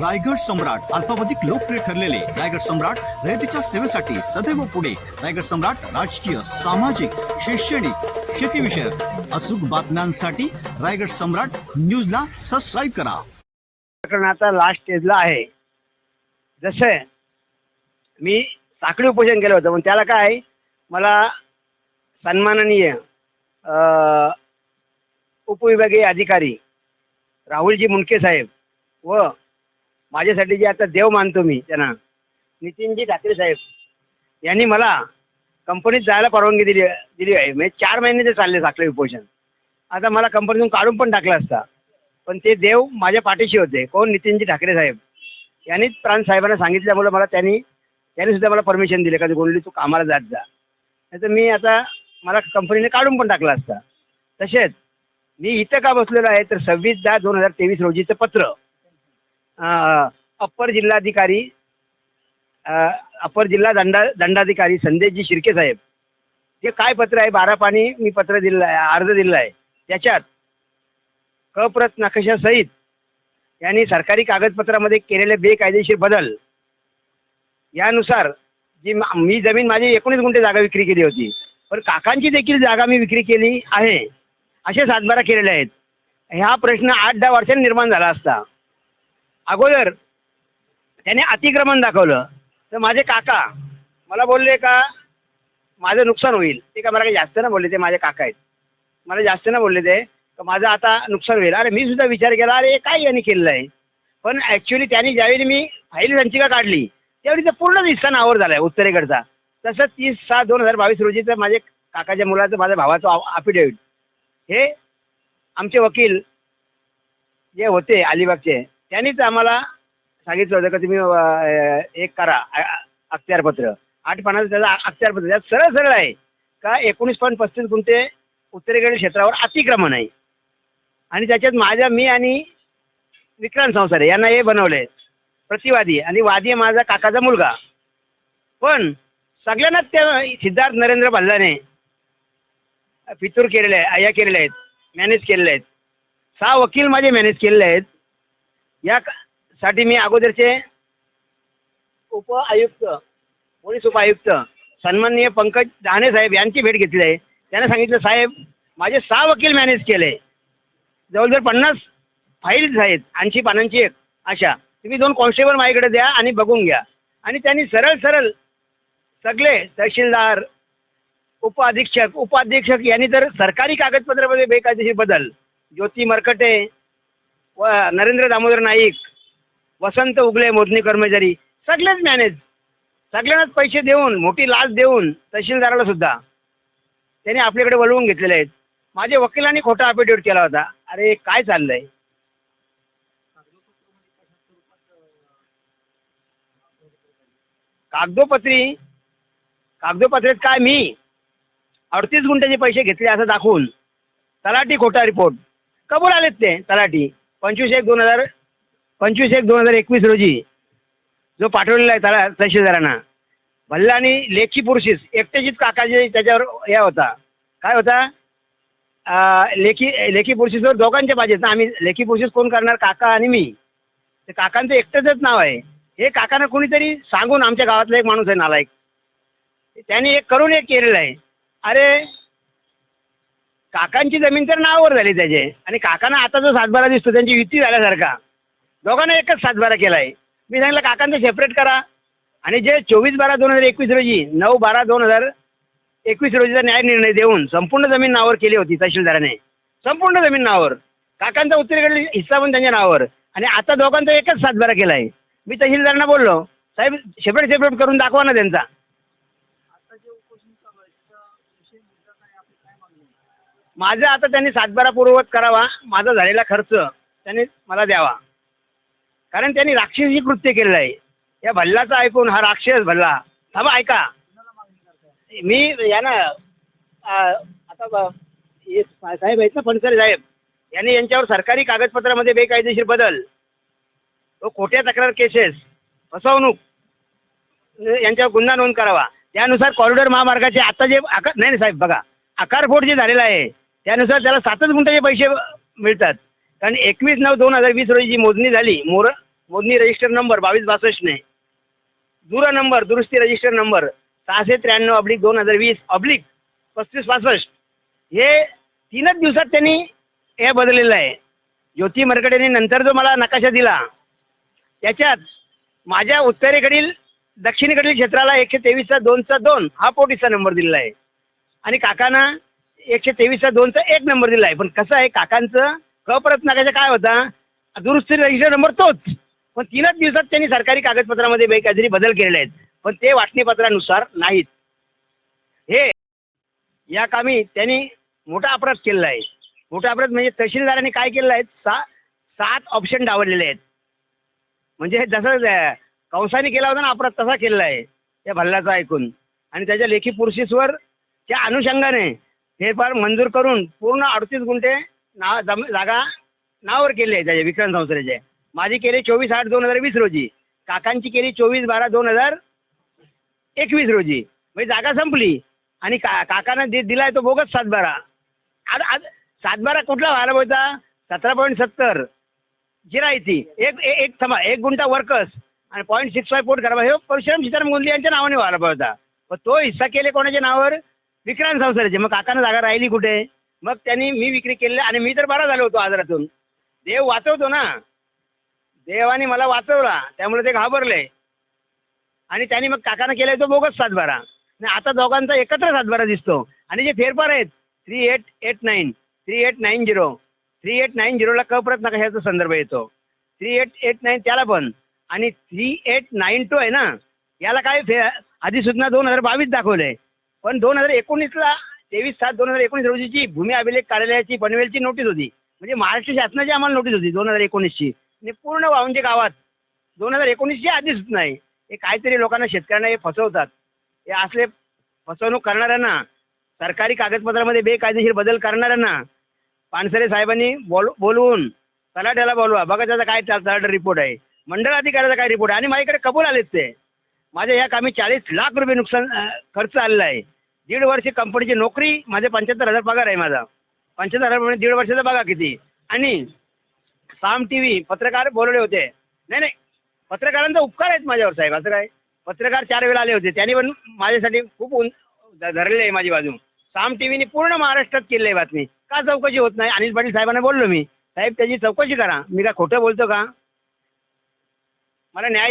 रायगड सम्राट अल्पावधिक लोकप्रिय ठरलेले रायगड सम्राट रयतेच्या सेवेसाठी सदैव पुढे. रायगड सम्राट राजकीय सामाजिक शैक्षणिक शेतीविषयक अचूक बातम्यांसाठी रायगड सम्राट न्यूजला सबस्क्राईब करा. प्रकरणाचा लास्ट स्टेजला आहे. जसे मी साखळी उपोषण केलं होतं पण त्याला काय मला सन्माननीय अ, उपविभागीय अधिकारी राहुलजी मुंडके साहेब व माझ्यासाठी जे आता देव मानतो मी त्यांना. नितीनजी ठाकरे साहेब यांनी मला कंपनीत जायला परवानगी दिली दिली आहे. म्हणजे चार महिने ते चालले साखळी उपोषण. आता मला कंपनीतून काढून पण टाकलं असता. पण ते देव माझ्या पाठीशी होते. कोण? नितीनजी ठाकरे साहेब. यांनीच प्राण साहेबांना सांगितल्यामुळे मला त्यांनी त्यांनी सुद्धा मला परमिशन दिले का गोंडली तू कामाला जात जा. नाही तर मी आता मला कंपनीने काढून पण टाकला असता. तसेच मी इथं का बसलेलो आहे? तर सव्वीस दहा दोन हजार तेवीस रोजीचं पत्र. अप्पर जिल्हाधिकारी अप्पर जिल्हा दंडा दंडाधिकारी संदेशजी शिर्के साहेब. हे काय पत्र आहे बारा पाणी मी पत्र दिलेलं आहे अर्ज दिलेला आहे. त्याच्यात कप्रत नकाशासहित यांनी सरकारी कागदपत्रामध्ये केलेले बेकायदेशीर बदल यानुसार जी मा- मी जमीन माझी एकोणीस गुंठे जागा विक्री केली होती. पण काकांची देखील जागा मी विक्री केली आहे. असे सातबारा केलेले आहेत. ह्या प्रश्न आठ दहा वर्षांनी निर्माण झाला असता. अगोदर त्याने अतिक्रमण दाखवलं. तर माझे काका मला बोलले का माझं नुकसान होईल. ते का मला काही जास्त ना बोलले ते माझे काका आहेत. मला जास्त ना बोलले ते तर माझं आता नुकसान होईल. अरे मी सुद्धा विचार केला अरे काय यांनी केलेलं आहे? पण ॲक्च्युली त्यांनी ज्यावेळी मी फाईल संचिका काढली त्यावेळी तर पूर्ण हिस्सा नावर झाला आहे उत्तरेकडचा. तसं तीस सहा दोन हजार बावीस रोजीचं माझे काकाच्या मुलाचं माझ्या भावाचं अफिडेविट हे आमचे वकील जे होते अलिबागचे त्यांनीच आम्हाला सांगितलं होतं का तुम्ही एक करा अ- अख्तियारपत्र. आठ पानाचं त्याचं अख्तियारपत्र त्यात सरळ सरळ आहे. का एकोणीस पॉईंट पस्तीस गुंठे उत्तरेकडील क्षेत्रावर अतिक्रमण आहे. आणि त्याच्यात माझ्या मी आणि विक्रांत संसारे यांना हे बनवले प्रतिवादी आणि वादी आहे माझा काकाचा मुलगा. पण सगळ्यांनाच त्या सिद्धार्थ नरेंद्र भल्लाने फितूर केलेले आहे आया केलेले आहेत मॅनेज केलेले आहेत. सहा वकील माझे मॅनेज केलेले आहेत. या साठी मी अगोदरचे उप आयुक्त पोलीस उप आयुक्त सन्माननीय पंकज डहाणे साहेब यांची भेट घेतली आहे. त्याने सांगितलं साहेब माझे सहा वकील मॅनेज केले. जवळजवळ पन्नास फाईल्स आहेत ऐंशी पानांची एक अशा. तुम्ही दोन कॉन्स्टेबल माझ्याकडे द्या आणि बघून घ्या. आणि त्यांनी सरळ सरळ सगळे तहसीलदार उपअधीक्षक उपाधीक्षक यांनी तर सरकारी कागदपत्रामध्ये बेकायदेशीर बदल. ज्योती मरकटे व नरेंद्र दामोदर नाईक वसंत उगले मोजणी कर्मचारी सगळेच मॅनेज सगळ्यांनाच पैसे देऊन मोठी लाच देऊन तहसीलदाराला सुद्धा. त्यांनी आपल्याकडे वळवून घेतलेले आहेत. माझ्या वकिलांनी खोटा अफिडेविट केला होता. अरे काय चाललंय? कागदोपत्री? कागदोपत्रीत काय मी? अडतीस गुंठ्याचे पैसे घेतले असं दाखवून तलाठी खोटा रिपोर्ट कबूल आलेत ते तलाठी. पंचवीस एक दोन हजार पंचवीस एक दोन हजार एकवीस रोजी जो पाठवलेला आहे त्याला तहसीलदारांना. भल्ला आणि लेखी पुरुषीस एकट्याचीच काकाचे त्याच्यावर हे होता. काय होता? लेखी लेखी पुरुषीसवर दोघांच्या पाहिजेत ना. आम्ही लेखी पुरुषीस कोण करणार? काका आणि मी. ते काकांचं एकटंच नाव आहे. हे काकांना कोणीतरी सांगून आमच्या गावातला एक माणूस आहे नालायक. त्यांनी एक करून एक केलेलं आहे. अरे काकांची जमीन तर नावावर झाली त्याचे. आणि काकांना आता जो सातबारा दिसतो त्यांची युती झाल्यासारखा. दोघांना एकच सातबारा केला आहे मी सांगितलं काकांचं सेपरेट करा. आणि जे चोवीस बारा दोन हजार एकवीस रोजी नऊ बारा दोन हजार एकवीस रोजीचा न्याय निर्णय देऊन संपूर्ण जमीन नावावर केली होती तहसीलदाराने. संपूर्ण जमीन नावावर. काकांचा उत्तरेकडील हिस्सा पण त्यांच्या नावावर. आणि आता दोघांचा एकच सातबारा केला आहे मी तहसीलदारांना बोललो साहेब सेपरेट सेपरेट करून दाखवा ना त्यांचा. माझं आता त्यांनी सातबारा पूर्ववत करावा माझा झालेला खर्च त्यांनी मला द्यावा. कारण त्यांनी राक्षसी कृत्य केलेलं आहे. या भल्लाचं ऐकून हा राक्षस भल्ला. थांबा ऐका. मी या ना आता ब- हे साहेब आहेत ना फणसरे साहेब. यांनी यांच्यावर सरकारी कागदपत्रामध्ये बेकायदेशीर बदल. तो खोट्या तक्रार केसेस फसवणूक यांच्यावर गुन्हा नोंद करावा. त्यानुसार कॉरिडॉर महामार्गाचे आता जे आकार नाही नाही साहेब बघा. आकारफोड जे झालेला आहे त्यानुसार त्याला सातच गुंठ्याचे पैसे मिळतात. कारण एकवीस नऊ दोन हजार वीस रोजी जी मोजणी झाली मोर मोदनी रजिस्टर नंबर बावीस बासष्टने दूर नंबर दुरुस्ती रजिस्टर नंबर सहाशे त्र्याण्णव अब्लिक दोन हजार वीस अब्लिक पस्तीस पासष्ट हे तीनच दिवसात त्यांनी हे बदललेलं आहे. ज्योती मरकडेने नंतर जो मला नकाशा दिला त्याच्यात माझ्या उत्तरेकडील दक्षिणेकडील क्षेत्राला एकशे तेवीसचा दोनचा दोन हा पोटीचा नंबर दिलेला आहे. आणि काकांना एकशे तेवीसचा दोनचा एक नंबर दिला आहे पण कसं आहे काकांचं कपरत नकाशा काय होता? दुरुस्ती रजिस्टर नंबर तोच. पण तीनच दिवसात त्यांनी सरकारी कागदपत्रामध्ये बे- काहीतरी बदल केलेले आहेत. पण ते वाटणीपत्रानुसार नाहीत. हे या कामी त्यांनी मोठा अपराध केलेला आहे. मोठा अपराध म्हणजे तहसीलदारांनी काय केलेलं आहे? सा सात ऑप्शन डावरलेले आहेत. म्हणजे जसं अं, कंसाने केला होता ना अपराध तसा केलेला आहे. त्या भल्लाचा ऐकून. आणि त्याच्या लेखी प्रोसेसवर त्या अनुषंगाने फेरफार मंजूर करून पूर्ण अडतीस गुंठे ना जम जागा नावावर केले आहे त्याचे विक्रांत संस्थेचे. माझी केली चोवीस आठ दोन हजार वीस रोजी. काकांची केली चोवीस बारा दोन हजार एकवीस रोजी. म्हणजे जागा संपली. आणि का काकानं दि दिला आहे तो बोगस सातबारा. आज आज सातबारा कुठला व्हायला पाहिजे सतरा पॉईंट सत्तर. जिरायती एक ए- एक थमा एक गुंठा वर्कर्स आणि पॉईंट सिक्स फाय पोट करावा हे परशुराम सीताराम गोंधळे यांच्या नावाने व्हायला पाहिजे होता पण तो हिस्सा केले कोणाच्या नावावर? विक्रांत संसाराचे मग काकांना जागा राहिली कुठे? मग त्यांनी मी विक्री केली आणि मी तर बरा झालो होतो आजारातून. देव वाचवतो ना. देवाने मला वाचवला. त्यामुळे ते घाबरले. आणि त्यांनी मग काकानं केलाय तो बोगस सातबारा. आणि आता दोघांचा एकत्र सातबारा दिसतो. आणि जे फेरफार आहेत three eight eight nine three eight nine zero three eight nine झिरोला कप्रत ह्याचा संदर्भ येतो. थ्री एट एट नाईन त्याला पण. आणि थ्री एट नाईन टू आहे ना याला काय फे अधिसूचना दोन हजार बावीस दाखवलं आहे पण दोन हजार एकोणीसला तेवीस सात दोन हजार एकोणीस रोजीची भूमी अभिलेख कार्यालयाची पनवेलची नोटीस होती. म्हणजे महाराष्ट्र शासनाची आम्हाला नोटीस होती दोन हजार एकोणीसची. आणि पूर्ण वावंजे गावात. दोन हजार एकोणीसची अधिसूचना आहे हे काहीतरी लोकांना शेतकऱ्यांना हे फसवतात. हे असले फसवणूक करणाऱ्यांना सरकारी कागदपत्रामध्ये बेकायदेशीर बदल करणाऱ्यांना पानसरे साहेबांनी बोल बोलवून तलाट्याला बोलवा. बघा त्याचा काय तलाट रिपोर्ट आहे. मंडळ अधिकाऱ्याचा काय रिपोर्ट आहे? आणि माझ्याकडे कबूल आलेच ते. माझ्या या कामी चाळीस लाख रुपये नुकसान खर्च आलेला आहे. दीड वर्ष कंपनीची नोकरी माझे पंच्याहत्तर हजार पगार आहे माझा. पंच्याहत्तर हजार म्हणजे दीड वर्षाचा बघा किती. आणि साम टी व्ही पत्रकार बोलवले होते. नाही नाही. पत्रकारांचा उपकार आहेत माझ्यावर साहेब. असं काय? पत्रकार चार वेळा आले होते. त्यांनी पण माझ्यासाठी खूप उन ध- धरलेली आहे माझी बाजू. साम टी व्हीने पूर्ण महाराष्ट्रात केली आहे बातमी. का चौकशी होत नाही? अनिल पाटील साहेबांना बोललो मी. साहेब त्याची चौकशी करा. मी काय खोटं बोलतो का? मला न्याय